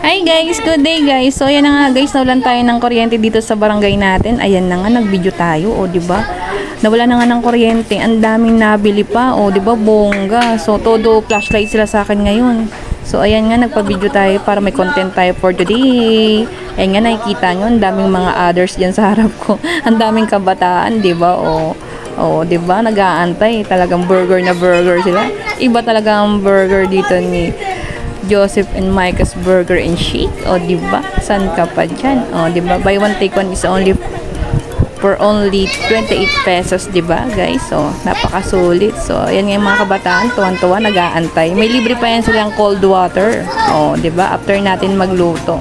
Hi guys, good day guys. So ayan nga guys, nawalan tayo ng kuryente dito sa barangay natin. Ayan na nga, nag-video tayo, o di ba? Nawala na nga ng kuryente. Ang daming nabili pa, o di ba? Bongga. So todo flashlight sila sa akin ngayon. So ayan nga, nagpa-video tayo para may content tayo for today. Ayan nga, nakikita nyo, ang daming mga others dyan sa harap ko. ang daming kabataan, di ba? O, o di ba? Nag-aantay. Talagang burger na burger sila. Iba talaga ang burger dito ni Joseph and Micah's Burger and Shake. O, di ba? San ka pa dyan? O, di ba? Buy one, take one is only for only 28 pesos, di ba, guys? So, napakasulit. So, ayan nga yung mga kabataan, tuwan-tuwa, nag-aantay. May libre pa yan silang cold water. O, di ba? After natin magluto.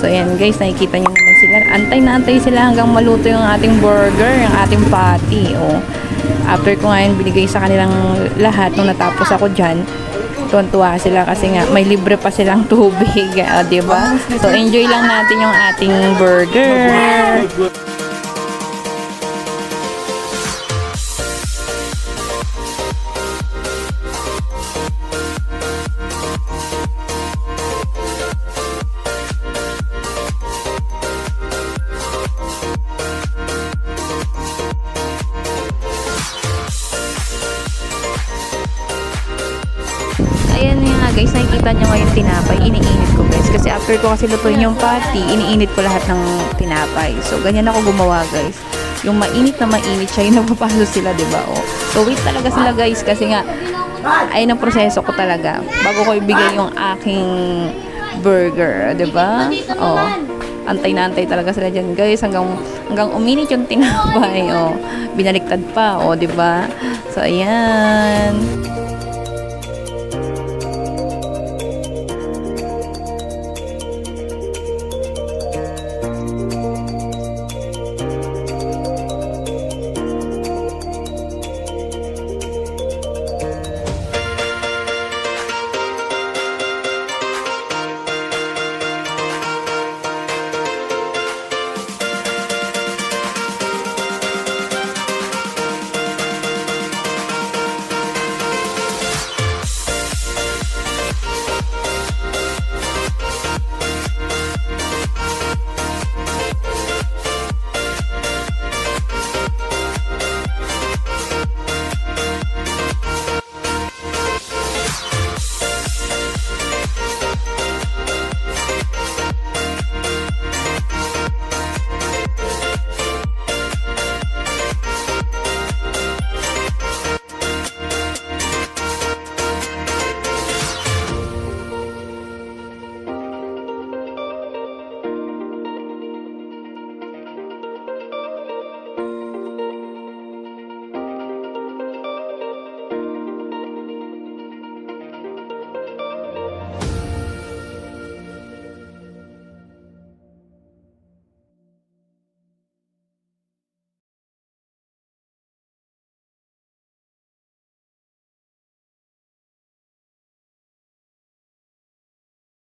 So, ayan guys, nakikita nyo naman sila. Antay na antay sila hanggang maluto yung ating burger, yung ating patty. O, after ko ngayon binigay sa kanilang lahat nung natapos ako dyan, tuwan-tuwa sila kasi nga may libre pa silang tubig, o, di ba? So, enjoy lang natin yung ating burger. Guys, nakikita nyo ngayon tinapay, iniinit ko guys. Kasi after ko kasi lutuin yung patty, iniinit ko lahat ng tinapay. So, ganyan ako gumawa guys. Yung mainit na mainit siya, yung napapalo sila, di ba? Oh. So, wait talaga sila guys kasi nga, ayun ang proseso ko talaga. Bago ko ibigay yung aking burger, di ba? Oh, antay na antay talaga sila dyan guys hanggang hanggang uminit yung tinapay oh binaliktad pa oh di ba so ayan